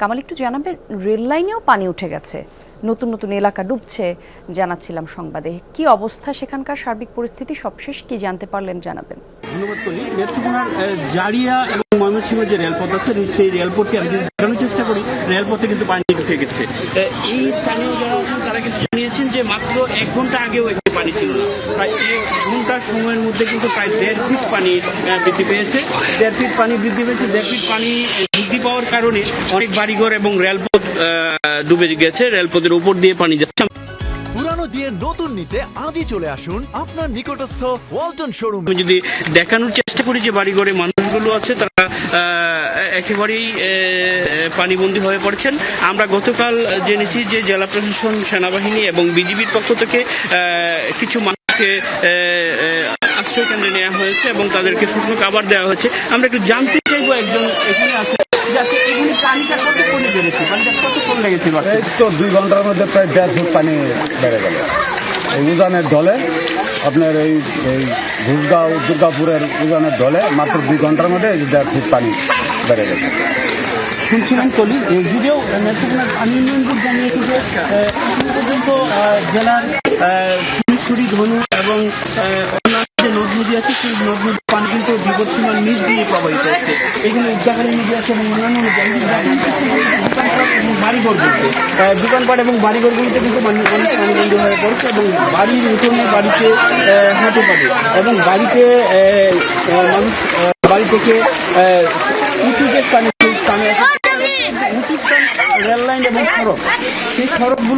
কামাল, একটু জানাবেন, রেল লাইনেও পানি উঠে গেছে। নতুন নতুন এলাকা ডুবছে, জানাচ্ছিলাম সংবাদে। কি অবস্থা সেখানকার সার্বিক পরিস্থিতি? সবশেষ কি জানতে পারলেন, জানাবেন। জারিয়া এবং ময়মনসিংহের যে রেলপথ আছে সেই রেলপথকে আমি চেষ্টা করি। রেলপথে কিন্তু পানি ঢুকে গেছে। এই স্থানীয় তারা কিন্তু জানিয়েছেন যে মাত্র এক ঘণ্টা আগেও পানি ছিল না। প্রায় এক ঘণ্টার সময়ের মধ্যে কিন্তু প্রায় দেড় ফিট পানি বৃদ্ধি পেয়েছে। দেড় ফিট পানি বৃদ্ধি পেয়েছে। দেড় ফিট পানি বৃদ্ধি পাওয়ার কারণে অনেক বাড়িঘর এবং রেলপথ ডুবে গেছে। রেলপথের উপর দিয়ে পানি যাচ্ছে। পুরানো দিয়ে নতুন নিতে আজই চলে আসুন আপনার নিকটস্থ ওয়ালটন শোরুম। যদি দেখানোর চেষ্টা করি যে বাড়িঘরে মানুষগুলো আছে, তারা একেবারেই পানিবন্দী হয়ে পড়েছেন। আমরা গতকাল জেনেছি যে জেলা প্রশাসন, সেনাবাহিনী এবং বিজিবির পক্ষ থেকে কিছু মানুষকে আশ্রয় কেন্দ্রে নেওয়া হয়েছে এবং তাদেরকে শুকনো খাবার দেওয়া হয়েছে। আমরা একটু জানতে চাইব একজন এখানে আছে। যে পানিটা কতক্ষণ বেড়েছে? পানিটা কতক্ষণ লেগেছিল? এই তো দুই ঘণ্টার মধ্যে প্রায় দেড় ফুট পানি বেড়ে গেল। এই উজানের ঢলে আপনার এই এই ঘুষগাঁও দুর্গাপুরের উজানের ঢলে মাত্র দুই ঘণ্টার মধ্যে এই দেড় ফুট পানি বেড়ে গেছে। শুনছিলেন কলি যদিও নেত্রকোনার পানি উন্নয়ন বোর্ড যে পর্যন্ত জেলার সুরি ধনু এবং আহ, নদ নদী আছে সেই নদ নদীর পানি কিন্তু বিপদসীমার নিচ দিয়ে প্রবাহিত হচ্ছে এখানে উদ্যাকালী নদী আছে এবং অন্যান্য নদী বাড়িঘরগুলোতে দোকানপাট এবং বাড়িঘরগুলোতে কিন্তু অনেক পানিবন্দী হয়ে পড়ছে এবং বাড়ির উঠোনে বাড়িতে হাঁটু পাবে এবং বাড়িতে মানুষ বাড়ি থেকে উঁচু যে স্থানে স্থানে উঁচু স্থান রেল লাইন এবং সড়ক সেই সড়কগুলো